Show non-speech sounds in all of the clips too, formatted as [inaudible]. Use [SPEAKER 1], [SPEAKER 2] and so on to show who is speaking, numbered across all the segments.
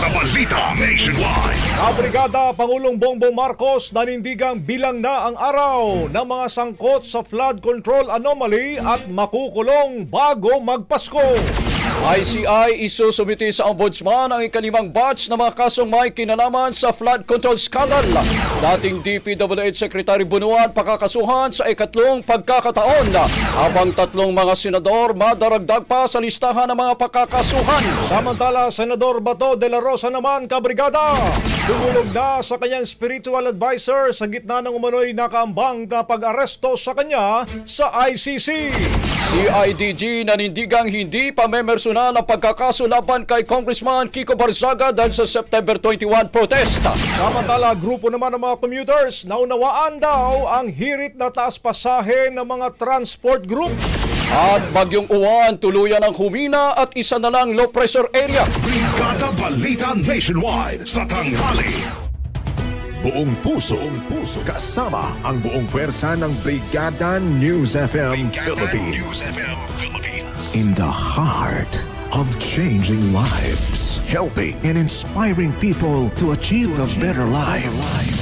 [SPEAKER 1] Balita Nationwide.
[SPEAKER 2] Sa Brigada Pangulong Bongbong Marcos, nanindigang bilang na ang araw ng mga sangkot sa flood control anomaly at makukulong bago magpasko.
[SPEAKER 3] ICI isusumiti sa Ombudsman ang ikalimang batch ng mga kasong may kinalaman sa flood control scandal. Dating DPWH Secretary Bunuan pakakasuhan sa ikatlong pagkakataon habang tatlong mga senador madaragdag pa sa listahan ng mga pakakasuhan.
[SPEAKER 2] Samantala, Senador Bato de la Rosa naman, kabrigada, dumulog na sa kanyang spiritual advisor sa gitna ng umano'y nakaambang na pag-aresto sa kanya sa ICC.
[SPEAKER 3] CIDG nanindigang hindi pa memersonan ang pagkakaso laban kay Congressman Kiko Barzaga dahil sa September 21 protest.
[SPEAKER 2] Samantala, grupo naman ng mga commuters naunawaan daw ang hirit na taas pasahe ng mga transport groups.
[SPEAKER 3] At bagyong uwan tuluyan ang humina at isa na lang low pressure area.
[SPEAKER 1] Brigada Balita Nationwide. Sa tanghali.
[SPEAKER 4] Buong puso, buong puso, kasama ang buong pwersa ng Brigada News FM Philippines. In the heart of changing lives, helping and inspiring people to achieve a better life.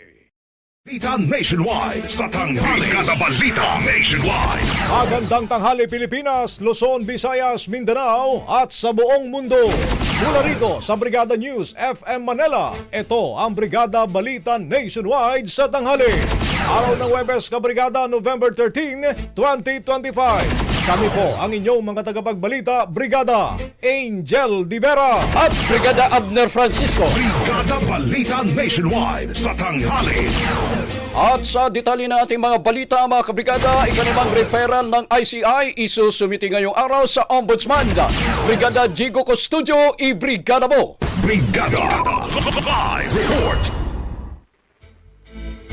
[SPEAKER 1] Balita Nationwide. Sa tanghali. Brigada Balita Nationwide.
[SPEAKER 2] Magandang tanghali Pilipinas, Luzon, Visayas, Mindanao at sa buong mundo. Mula rito sa Brigada News FM Manila, ito ang Brigada Balita Nationwide sa tanghali. Araw ng Webes, Kabrigada, November 13, 2025. Kami po ang inyong mga tagapagbalita, Brigada Angel Di Vera.
[SPEAKER 3] At Brigada Abner Francisco.
[SPEAKER 1] Brigada Balita Nationwide. Sa tanghali.
[SPEAKER 3] At sa detalye na ating mga balita mga kabrigada, ikanimang referral ng ICI isusumiti ngayong araw sa Ombudsman. Brigada Jigo Custodio, i-brigada mo!
[SPEAKER 1] Brigada. Live report.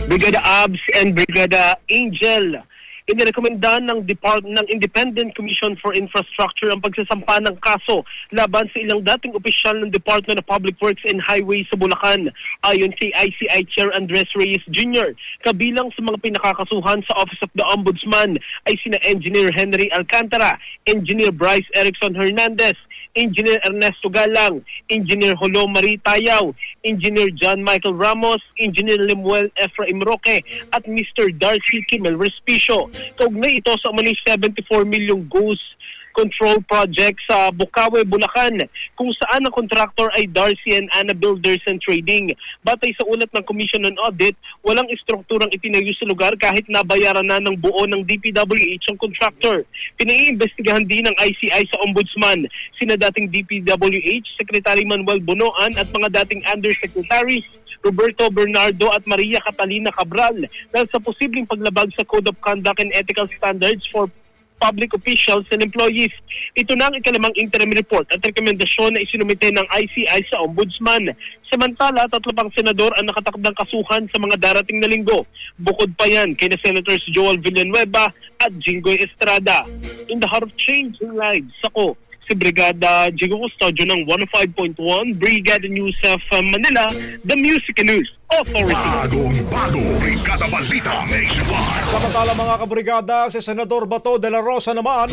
[SPEAKER 5] Brigada Abs and Brigada Angel. Inirekomenda ng Depart ng Independent Commission for Infrastructure ang pagsasampa ng kaso laban sa ilang dating opisyal ng Department of Public Works and Highways sa Bulacan. Ayon kay ICI Chair Andres Reyes Jr., kabilang sa mga pinakakasuhan sa Office of the Ombudsman ay sina Engineer Henry Alcantara, Engineer Bryce Erickson Hernandez, Engineer Ernesto Galang, Engineer Holo Marie Tayaw, Engineer John Michael Ramos, Engineer Lemuel Efraim Roque, at Mr. Darcy Kimmel Respicio. Kaugnay ito sa umano'y 74 milyong goose control project sa Bukawe, Bulacan, kung saan ang contractor ay Darcy and Anna Builders and Trading. Batay sa ulat ng Commission on Audit, walang istrukturang itinayo sa lugar kahit nabayaran na ng buo ng DPWH ang contractor. Pinaiimbestigahan din ng ICI sa Ombudsman, sina dating DPWH, Secretary Manuel Bonoan at mga dating Undersecretaries Roberto Bernardo at Maria Catalina Cabral dahil sa posibleng paglabag sa Code of Conduct and Ethical Standards for public officials and employees. Ito na ang ikalimang interim report at rekomendasyon na isinumite ng ICI sa Ombudsman. Samantala, tatlo pang senador ang nakatakdang kasuhan sa mga darating na linggo. Bukod pa yan kay na Senators Joel Villanueva at Jinggoy Estrada. In the heart of changing lives, ako, si Brigada Jigo Custodio ng 105.1 Brigada News of uh, Manila, the Music News Authority.
[SPEAKER 1] Bagong bago, Brigada Balita Nationwide.
[SPEAKER 2] Samantala mga kabrigada, si Senador Bato de la Rosa naman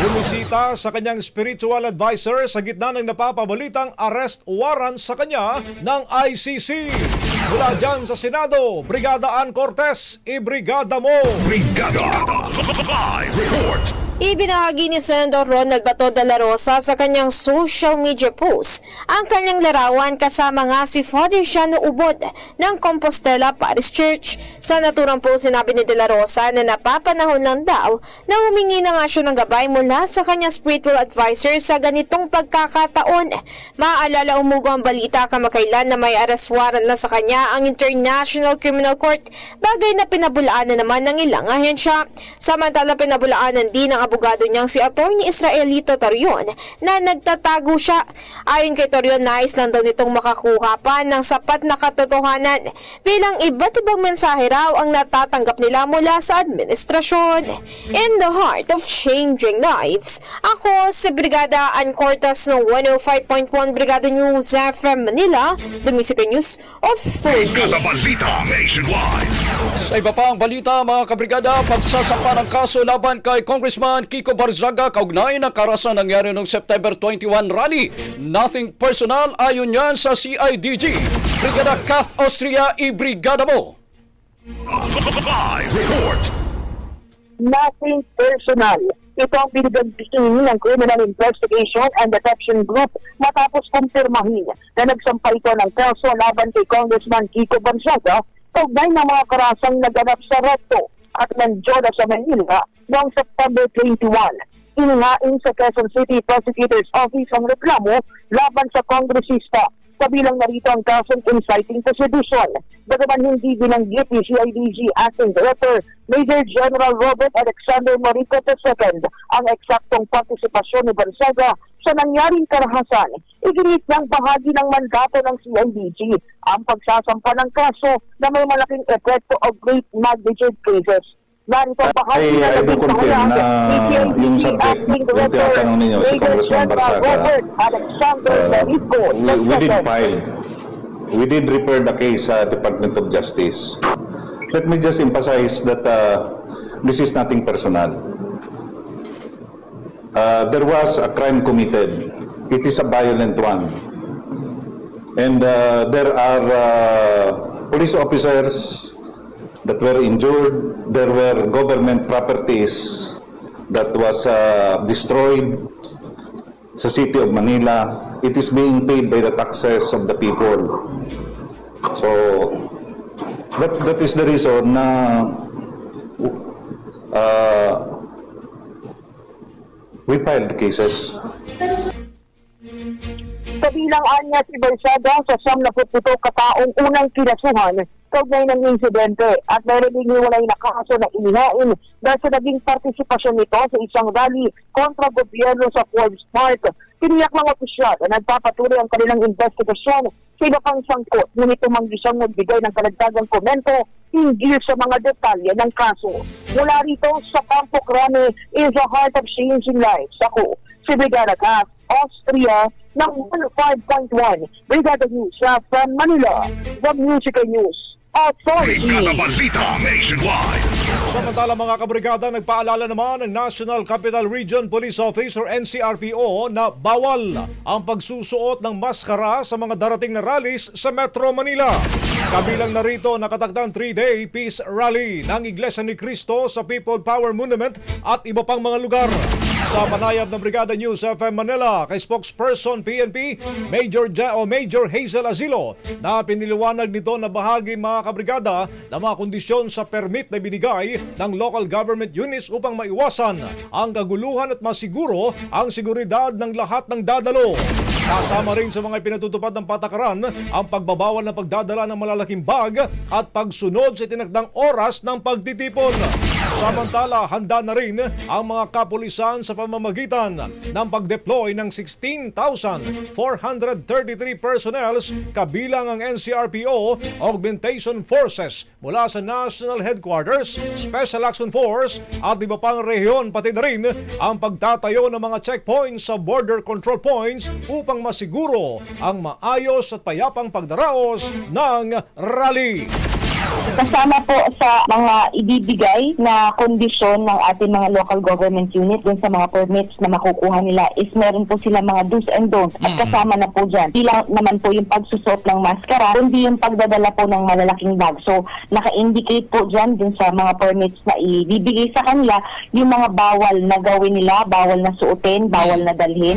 [SPEAKER 2] bumisita sa kanyang spiritual advisor sa gitna ng napapabalitang arrest warrant sa kanya ng ICC. Mula dyan sa Senado, Brigada Ann Cortez, ibrigada mo!
[SPEAKER 1] Brigada Live Report.
[SPEAKER 6] Ibinahagi ni Senador Ronald Bato de la Rosa sa kanyang social media post ang kanyang larawan kasama nga si Father Shano Ubod ng Compostela Parish Church. Sa naturang post sinabi ni de la Rosa na napapanahon lang daw na humingi na nga siya ng gabay mula sa kanyang spiritual advisor sa ganitong pagkakataon. Maaalala umugo ang balita kamakailan na may arrest warrant na sa kanya ang International Criminal Court bagay na pinabulaanan naman ng ilang ahensya. Samantala pinabulaanan din ng abogado niyang si Attorney Israelito Torion na nagtatago siya. Ayon kay Torion, nais lang daw nitong makakuha pa ng sapat na katotohanan bilang iba't ibang mensahe raw ang natatanggap nila mula sa administrasyon. In the heart of changing lives, ako si Brigada Ann Cortas ng 105.1 Brigada News FM Manila, the Music News Authority.
[SPEAKER 1] Brigada Balita Nationwide.
[SPEAKER 3] Sa iba pang balita mga kabrigada, pagsasampa ng kaso laban kay Congressman Kiko Barzaga kaugnay ng karasang nangyari noong September 21 rally. Nothing personal ayon yan sa CIDG. Brigada Kath Austria, i-brigada mo!
[SPEAKER 7] Nothing personal. Ito ang binibigay ng Criminal Investigation and Detection Group matapos kumpirmahin na nagsampa ito ng kaso laban kay Congressman Kiko Bansaga kaugnay ng mga karasang naganap sa Recto at Mandiola sa Manila noong September 21. Inihain sa Quezon City Prosecutor's Office ang reklamo laban sa kongresista kabilang narito ang kasong inciting to sedition. Bagaman hindi binanggit ni CIDG Acting Director Major General Robert Alexander Morico II ang eksaktong partisipasyon ni Bansaga sa nangyaring karahasan. Iginit ng bahagi ng mandato ng CIDG ang pagsasampa ng kaso na may malaking epekto of great magnitude cases. Narito ang bahagi
[SPEAKER 8] Ay,
[SPEAKER 7] na naging ni CIDG
[SPEAKER 8] yung subject, yung tinatanong ninyo, si Congressman Barsaga,
[SPEAKER 7] Alexander
[SPEAKER 8] Uh,
[SPEAKER 7] Morico
[SPEAKER 8] we, we did file. We did refer the case sa Department of Justice. Let me just emphasize that uh, this is nothing personal. Uh, there was a crime committed. It is a violent one. And uh, there are uh, police officers that were injured. There were government properties that was uh, destroyed sa City of Manila, it is being paid by the taxes of the people. So, that, that is the reason na uh, we filed cases.
[SPEAKER 7] Kabilang anya si Barsaga sa 77 kataong unang kinasuhan kaugnay ng insidente at mayroon ding hiwalay na kaso na inihain dahil sa naging partisipasyon nito sa isang rally kontra gobyerno sa Forbes Park. Tiniyak ng opisyal na nagpapatuloy ang kanilang investigasyon sa iba pang sangkot ngunit tumanggi siyang magbigay ng kalagdagang komento hinggil sa mga detalye ng kaso. Mula rito sa Campo Crame is the heart of changing lives. Ako, si Brigada Cas, Austria, ng 105.1 Brigada News from Manila, the Musical News Authority.
[SPEAKER 1] Brigada Balita Nationwide.
[SPEAKER 2] Samantala mga kabrigada, nagpaalala naman ng National Capital Region Police Office or NCRPO na bawal ang pagsusuot ng maskara sa mga darating na rallies sa Metro Manila. Kabilang narito nakatakdang 3-day peace rally ng Iglesia ni Cristo sa People Power Monument at iba pang mga lugar. Sa panayam ng Brigada News FM Manila kay spokesperson PNP Major ja o Major Hazel Azilo na piniliwanag nito na bahagi mga kabrigada ng mga kondisyon sa permit na binigay ng local government units upang maiwasan ang kaguluhan at masiguro ang seguridad ng lahat ng dadalo. Kasama rin sa mga pinatutupad ng patakaran ang pagbabawal ng pagdadala ng malalaking bag at pagsunod sa tinakdang oras ng pagtitipon. Samantala, handa na rin ang mga kapulisan sa pamamagitan ng pag-deploy ng 16,433 personnels kabilang ang NCRPO Augmentation Forces mula sa National Headquarters, Special Action Force at iba pang rehiyon pati na rin ang pagtatayo ng mga checkpoints sa border control points upang masiguro ang maayos at payapang pagdaraos ng rally.
[SPEAKER 9] Kasama po sa mga ibibigay na kondisyon ng ating mga local government unit dun sa mga permits na makukuha nila is meron po sila mga do's and don'ts at kasama na po dyan. Di lang naman po yung pagsusot ng maskara, kundi yung pagdadala po ng malalaking bag. So, naka-indicate po dyan dun sa mga permits na ibibigay sa kanila yung mga bawal na gawin nila, bawal na suotin, bawal na dalhin.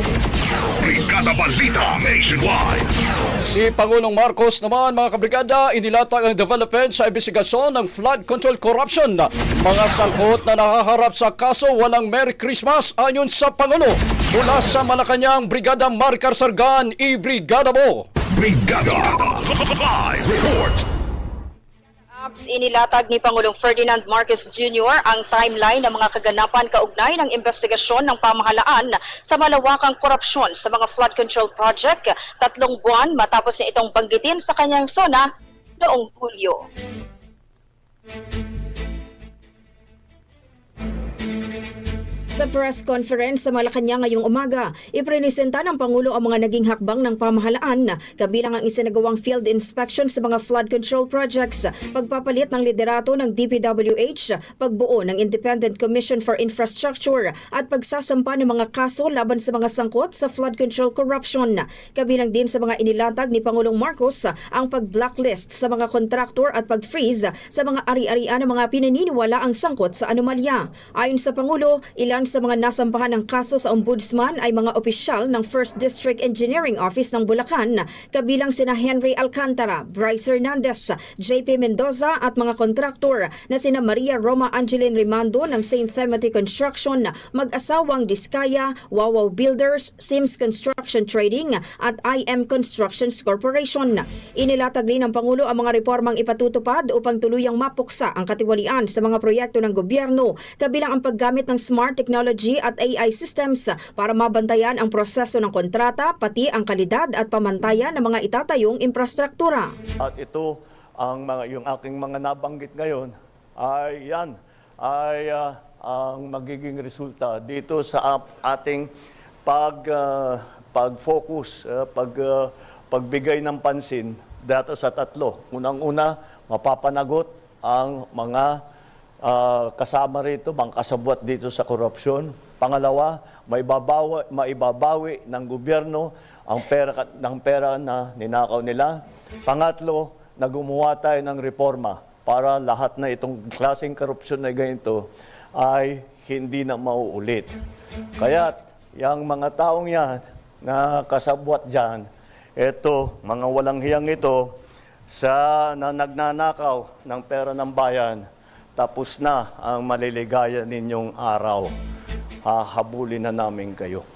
[SPEAKER 1] Brigada Balita Nationwide.
[SPEAKER 3] Si Pangulong Marcos naman mga kabrigada inilatag ang development sa investigasyon ng flood control corruption. Mga sangkot na nakaharap sa kaso walang Merry Christmas ayon sa Pangulo. Mula sa Malacanang, Brigada Marcar Sargan, i-brigada mo!
[SPEAKER 1] Brigada Live Report.
[SPEAKER 10] Apps inilatag ni Pangulong Ferdinand Marcos Jr. ang timeline ng mga kaganapan kaugnay ng investigasyon ng pamahalaan sa malawakang korupsyon sa mga flood control project tatlong buwan matapos niya itong banggitin sa kanyang sona noong Hulyo.
[SPEAKER 11] Sa press conference sa Malacanang ngayong umaga, iprenesenta ng Pangulo ang mga naging hakbang ng pamahalaan, kabilang ang isinagawang field inspection sa mga flood control projects, pagpapalit ng liderato ng DPWH, pagbuo ng Independent Commission for Infrastructure, at pagsasampa ng mga kaso laban sa mga sangkot sa flood control corruption. Kabilang din sa mga inilatag ni Pangulong Marcos ang pag-blacklist sa mga kontraktor at pag-freeze sa mga ari-arian ng mga pinaniniwala ang sangkot sa anomalya. Ayon sa Pangulo, ilan sa mga nasampahan ng kaso sa Ombudsman ay mga opisyal ng 1st District Engineering Office ng Bulacan, kabilang sina Henry Alcantara, Bryce Hernandez, JP Mendoza at mga kontraktor na sina Maria Roma Angeline Rimando ng St. Timothy Construction, mag-asawang Diskaya, Wawaw Builders, Sims Construction Trading at IM Constructions Corporation. Inilatag rin ng Pangulo ang mga reformang ipatutupad upang tuluyang mapuksa ang katiwalian sa mga proyekto ng gobyerno, kabilang ang paggamit ng smart technology at AI systems para mabantayan ang proseso ng kontrata, pati ang kalidad at pamantayan ng mga itatayong infrastruktura.
[SPEAKER 12] At ito ang mga yung aking mga nabanggit ngayon ay yan ay ah, ang magiging resulta dito sa ating pag ah, pag-focus, ah, pag ah, pagbigay ng pansin dito sa tatlo. Unang-una, mapapanagot ang mga ah, kasama rito, mga kasabwat dito sa korupsyon. Pangalawa, maibabawi, maibabawi ng gobyerno ang pera, ng pera na ninakaw nila. Pangatlo, na gumawa tayo ng reforma para lahat na itong klaseng korupsyon na ganito ay hindi na mauulit. Kaya yung mga taong yan na kasabwat dyan, eto, mga walang hiyang ito, sa na nagnanakaw ng pera ng bayan, tapos na ang maliligaya ninyong araw. Hahabulin na namin kayo.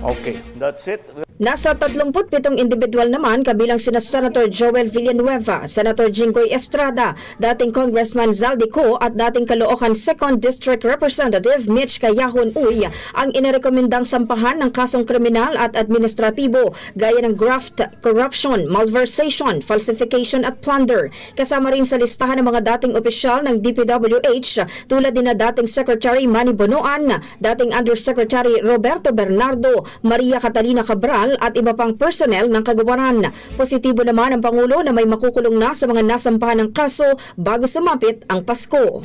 [SPEAKER 12] Okay, that's it.
[SPEAKER 11] Nasa 37 individual naman kabilang sina Senator Joel Villanueva, Senator Jinggoy Estrada, dating Congressman Zaldico at dating Caloocan 2nd District Representative Mitch Kayahon Uy ang inirekomendang sampahan ng kasong kriminal at administratibo gaya ng graft, corruption, malversation, falsification at plunder. Kasama rin sa listahan ng mga dating opisyal ng DPWH tulad din na dating Secretary Manny Bonoan, dating Undersecretary Roberto Bernardo, Maria Catalina Cabral at iba pang personnel ng kagawaran. Positibo naman ang Pangulo na may makukulong na sa mga nasampahan ng kaso bago sumapit ang Pasko.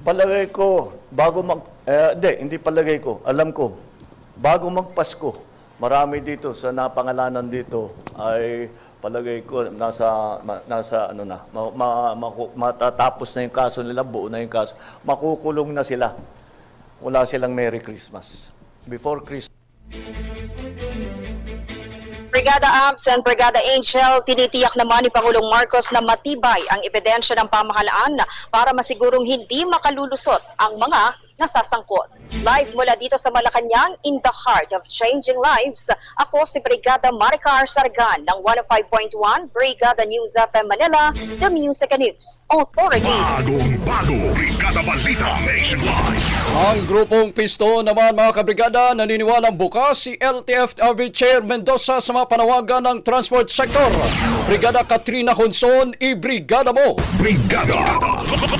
[SPEAKER 12] Palagay ko, bago mag... Eh, hindi, hindi palagay ko. Alam ko, bago magpasko, marami dito sa napangalanan dito ay palagay ko nasa ma- nasa ano na ma, ma, maku- matatapos na yung kaso nila buo na yung kaso makukulong na sila wala silang Merry Christmas before Christmas
[SPEAKER 10] Brigada Abs and Brigada Angel, tinitiyak naman ni Pangulong Marcos na matibay ang ebidensya ng pamahalaan para masigurong hindi makalulusot ang mga nasasangkot. Live mula dito sa Malacanang, in the heart of changing lives, ako si Brigada Maricar Sargan ng 105.1 Brigada News FM Manila, The Music and News Authority.
[SPEAKER 1] Bagong bago, Brigada Balita Nationwide.
[SPEAKER 3] Ang grupong Pisto naman mga kabrigada naniniwalang bukas si LTFRB Chair Mendoza sa mga panawagan ng transport sector. Brigada Katrina Honson, i-brigada mo!
[SPEAKER 1] Brigada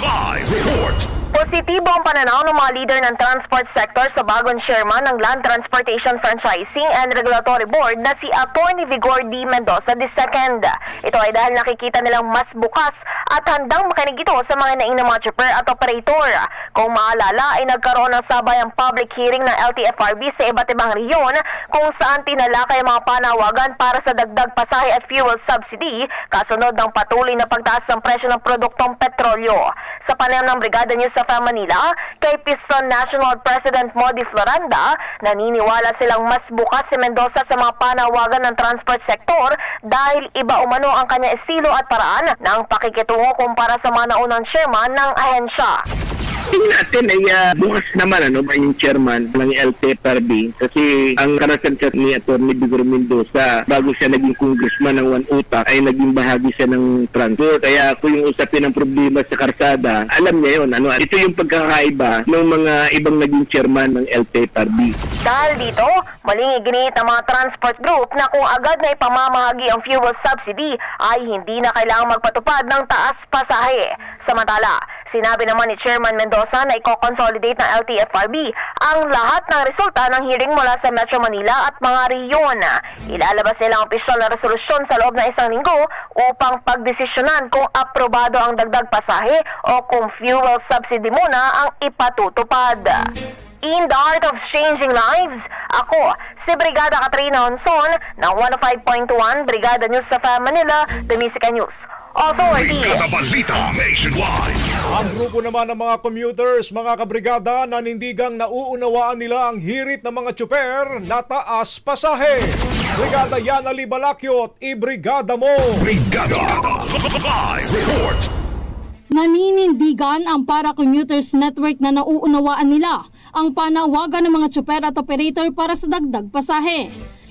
[SPEAKER 1] Live Report.
[SPEAKER 13] Positibo ang pananaw ng mga leader ng transport sector sa bagong chairman ng Land Transportation Franchising and Regulatory Board na si Atty. Vigor D. Mendoza II. Ito ay dahil nakikita nilang mas bukas at handang makinig ito sa mga naing ng mga at operator. Kung maalala ay nagkaroon ng sabayang public hearing ng LTFRB sa iba't ibang rehiyon kung saan tinalakay ang mga panawagan para sa dagdag pasahe at fuel subsidy kasunod ng patuloy na pagtaas ng presyo ng produktong petrolyo. Sa panayam ng Brigada News sa Manila, kay Piston National President Modi Floranda, naniniwala silang mas bukas si Mendoza sa mga panawagan ng transport sector dahil iba umano ang kanya estilo at paraan ng pakikitungo kumpara sa mga naunang chairman ng ahensya.
[SPEAKER 14] Tingin natin ay ah, bukas naman ano ba yung chairman ng LTFRB kasi ang karanasan ni Atty. Vigor Mendoza bago siya naging congressman ng One Utak ay naging bahagi siya ng transport kaya kung yung usapin ng problema sa karsada alam niya yun ano ito yung pagkakaiba ng mga ibang naging chairman ng LTFRB
[SPEAKER 13] Dahil dito, maling iginit ng mga transport group na kung agad na ipamamahagi ang fuel subsidy ay hindi na kailangang magpatupad ng taas pasahe. Samantala, sinabi naman ni Chairman Mendoza na i-consolidate ng LTFRB ang lahat ng resulta ng hearing mula sa Metro Manila at mga rehiyon. Ilalabas nilang opisyal na resolusyon sa loob ng isang linggo upang pagdesisyonan kung aprobado ang dagdag pasahe o kung fuel subsidy muna ang ipatutupad. In the Heart of Changing Lives, ako, si Brigada Katrina Honson ng 105.1 Brigada News sa Manila, and News Authority.
[SPEAKER 1] Brigada Balita Nationwide.
[SPEAKER 2] Ang grupo naman ng mga commuters, mga kabrigada, nanindigang nauunawaan nila ang hirit ng mga tsuper na taas pasahe. Brigada Yana Libalakyot, i-brigada mo!
[SPEAKER 1] Brigada Live Report.
[SPEAKER 15] Naninindigan ang para-commuters network na nauunawaan nila ang panawagan ng mga tsuper at operator para sa dagdag pasahe.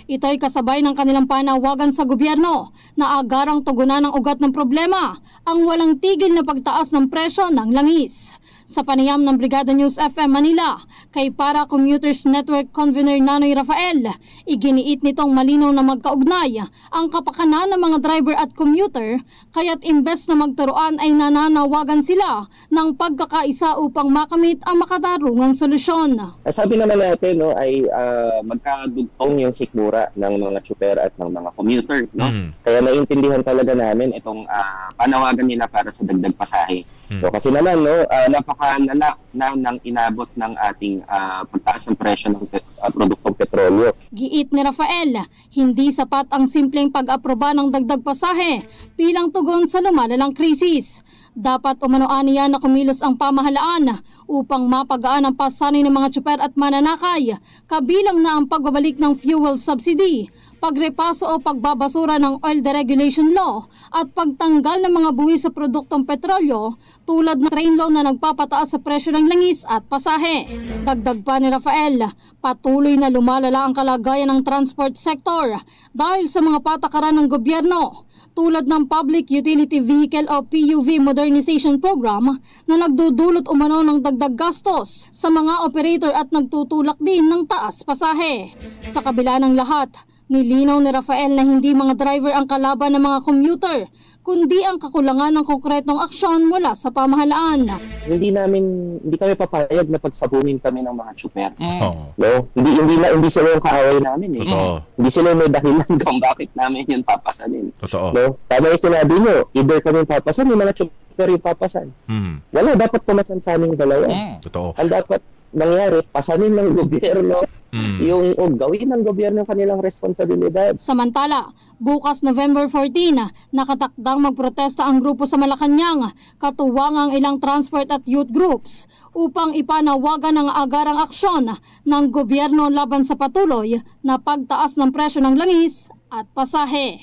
[SPEAKER 15] Ito ay kasabay ng kanilang panawagan sa gobyerno na agarang tugunan ng ugat ng problema ang walang tigil na pagtaas ng presyo ng langis. Sa panayam ng Brigada News FM Manila kay Para Commuters Network Convener Nanoy Rafael, iginiit nitong malinaw na magkaugnay ang kapakanan ng mga driver at commuter kaya't imbes na magturuan ay nananawagan sila ng pagkakaisa upang makamit ang makatarungang solusyon.
[SPEAKER 16] Sabi naman natin no ay ah, magkadugtong yung sikmura ng mga tsuper at ng mga commuter no. Kaya naiintindihan talaga namin itong ah, panawagan nila para sa dagdag pasahe. So kasi naman no ah, napakalala na ng inabot ng ating ah, pagtaas ng presyo ng pet- ah, produktong petrolyo.
[SPEAKER 15] Giit ni Rafael, hindi sapat ang simpleng pag-aproba ng dagdag pasahe bilang tugon sa lumalalang krisis. Dapat umanoan niya na kumilos ang pamahalaan upang mapagaan ang pasanay ng mga tsuper at mananakay, kabilang na ang pagbabalik ng fuel subsidy pagrepaso o pagbabasura ng oil deregulation law at pagtanggal ng mga buwis sa produktong petrolyo tulad ng train law na nagpapataas sa presyo ng langis at pasahe. Dagdag pa ni Rafael, patuloy na lumalala ang kalagayan ng transport sector dahil sa mga patakaran ng gobyerno tulad ng Public Utility Vehicle o PUV Modernization Program na nagdudulot umano ng dagdag gastos sa mga operator at nagtutulak din ng taas pasahe. Sa kabila ng lahat, nilinaw ni Rafael na hindi mga driver ang kalaban ng mga commuter, kundi ang kakulangan ng konkretong aksyon mula sa pamahalaan.
[SPEAKER 16] Hindi namin, hindi kami papayag na pagsabunin kami ng mga tsuper.
[SPEAKER 3] Oo.
[SPEAKER 16] No? Hindi hindi na hindi sila yung kaaway namin eh.
[SPEAKER 3] Totoo.
[SPEAKER 16] Hindi sila may dahilan [laughs] kung bakit namin yun papasanin.
[SPEAKER 3] Totoo.
[SPEAKER 16] No? Tama yung sinabi nyo, either kami papasan, yung mga tsuper yung papasan.
[SPEAKER 3] Mm.
[SPEAKER 16] Wala, dapat pumasan sa aming dalawa.
[SPEAKER 3] Totoo.
[SPEAKER 16] Ang dapat nangyari, pasanin ng [laughs] gobyerno
[SPEAKER 3] Mm.
[SPEAKER 16] yung o gawin ng gobyerno ang kanilang responsibilidad.
[SPEAKER 15] Samantala, bukas November 14, nakatakdang magprotesta ang grupo sa Malacanang, katuwang ang ilang transport at youth groups upang ipanawagan ang agarang aksyon ng gobyerno laban sa patuloy na pagtaas ng presyo ng langis at pasahe.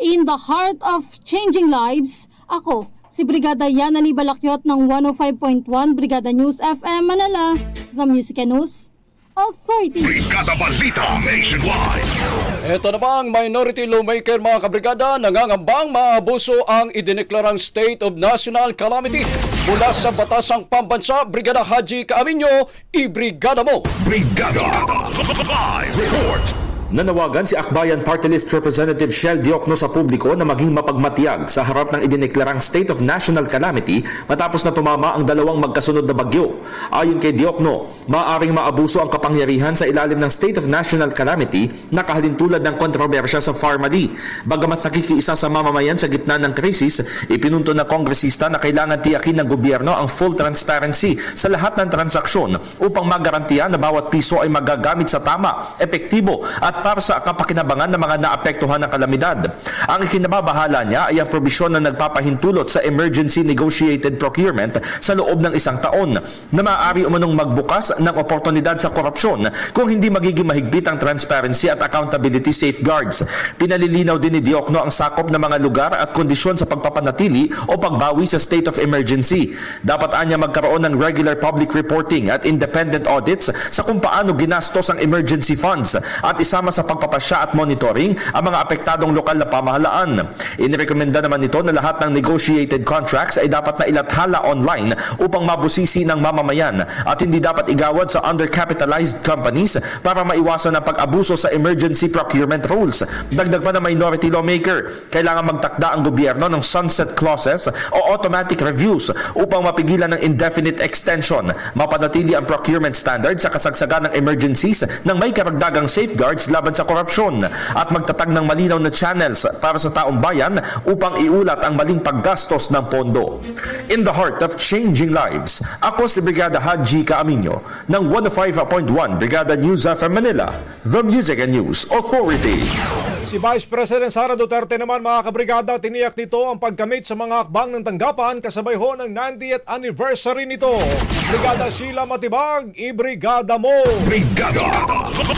[SPEAKER 15] In the heart of changing lives, ako si Brigada Yana Balakyot ng 105.1 Brigada News FM Manila, the Music and News Authority.
[SPEAKER 17] Brigada Balita Nationwide.
[SPEAKER 3] Ito namang minority lawmaker mga kabrigada nangangambang maabuso ang idineklarang state of national calamity mula sa batasang pambansa Brigada Haji Kaaminyo, ibrigada mo!
[SPEAKER 17] Brigada Live Report.
[SPEAKER 18] Nanawagan si Akbayan Party List Representative Shell Diokno sa publiko na maging mapagmatiyag sa harap ng idineklarang State of National Calamity matapos na tumama ang dalawang magkasunod na bagyo. Ayon kay Diokno, maaaring maabuso ang kapangyarihan sa ilalim ng State of National Calamity na kahalintulad ng kontrobersya sa Farmally. Bagamat nakikiisa sa mamamayan sa gitna ng krisis, ipinunto na kongresista na kailangan tiyakin ng gobyerno ang full transparency sa lahat ng transaksyon upang magarantiya na bawat piso ay magagamit sa tama, epektibo at para sa kapakinabangan ng mga naapektuhan ng kalamidad. Ang ikinababahala niya ay ang probisyon na nagpapahintulot sa emergency negotiated procurement sa loob ng isang taon na maaari umanong magbukas ng oportunidad sa korupsyon kung hindi magiging mahigpit ang transparency at accountability safeguards. Pinalilinaw din ni Diokno ang sakop ng mga lugar at kondisyon sa pagpapanatili o pagbawi sa state of emergency. Dapat anya magkaroon ng regular public reporting at independent audits sa kung paano ginastos ang emergency funds at isama sa pagpapasya at monitoring ang mga apektadong lokal na pamahalaan. Inirekomenda naman nito na lahat ng negotiated contracts ay dapat na ilathala online upang mabusisi ng mamamayan at hindi dapat igawad sa undercapitalized companies para maiwasan ang pag-abuso sa emergency procurement rules. Dagdag pa na minority lawmaker, kailangan magtakda ang gobyerno ng sunset clauses o automatic reviews upang mapigilan ng indefinite extension, mapanatili ang procurement standards sa kasagsagan ng emergencies ng may karagdagang safeguards laban sa korupsyon at magtatag ng malinaw na channels para sa taong bayan upang iulat ang maling paggastos ng pondo. In the heart of changing lives, ako si Brigada Haji Kaaminyo ng 105.1 Brigada News FM Manila, The Music and News Authority.
[SPEAKER 2] Si Vice President Sara Duterte naman mga kabrigada tiniyak nito ang pagkamit sa mga hakbang ng tanggapan kasabay ho ng 90th anniversary nito. Brigada Sheila Matibag, ibrigada mo!
[SPEAKER 17] Brigada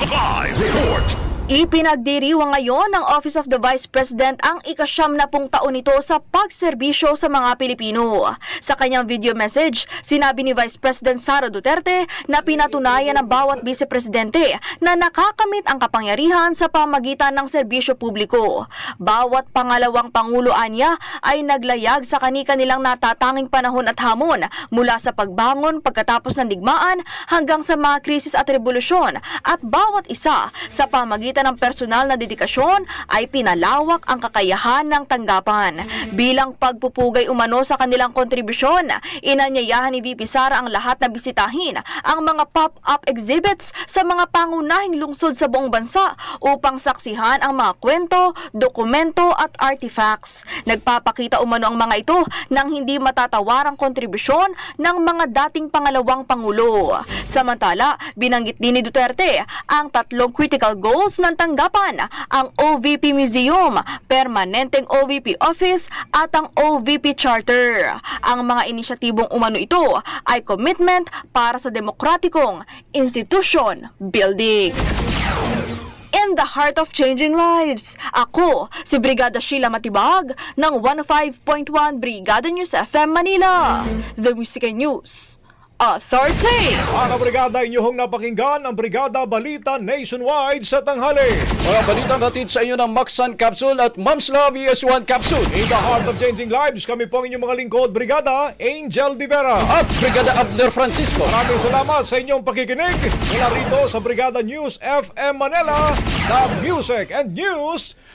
[SPEAKER 17] Live Report.
[SPEAKER 19] Ipinagdiriwang ngayon ng Office of the Vice President ang ikasyam na pong taon nito sa pagserbisyo sa mga Pilipino. Sa kanyang video message, sinabi ni Vice President Sara Duterte na pinatunayan ng bawat Vice Presidente na nakakamit ang kapangyarihan sa pamagitan ng serbisyo publiko. Bawat pangalawang Pangulo anya ay naglayag sa kanika nilang natatanging panahon at hamon mula sa pagbangon pagkatapos ng digmaan hanggang sa mga krisis at revolusyon at bawat isa sa pamagitan ng personal na dedikasyon ay pinalawak ang kakayahan ng tanggapan. Bilang pagpupugay umano sa kanilang kontribusyon, inanyayahan ni VP Sara ang lahat na bisitahin ang mga pop-up exhibits sa mga pangunahing lungsod sa buong bansa upang saksihan ang mga kwento, dokumento at artifacts. Nagpapakita umano ang mga ito ng hindi matatawarang kontribusyon ng mga dating pangalawang pangulo. Samantala, binanggit din ni Duterte ang tatlong critical goals ng tanggapan, ang OVP Museum, permanenteng OVP Office at ang OVP Charter. Ang mga inisyatibong umano ito ay commitment para sa demokratikong institution building. In the heart of changing lives. Ako, si Brigada Sheila Matibag ng 105.1 Brigada News FM Manila. The Music News Authority.
[SPEAKER 2] Mga brigada inyong napakinggan ang Brigada Balita Nationwide sa tanghali.
[SPEAKER 3] Mga balita natin sa inyo ng Maxan Capsule at Mom's Love ES1 Capsule.
[SPEAKER 2] In the heart of changing lives, kami po ang inyong mga lingkod, Brigada Angel Di Vera.
[SPEAKER 3] At Brigada Abner Francisco.
[SPEAKER 2] Maraming salamat sa inyong pakikinig. Mula rito sa Brigada News FM Manila, the Music and News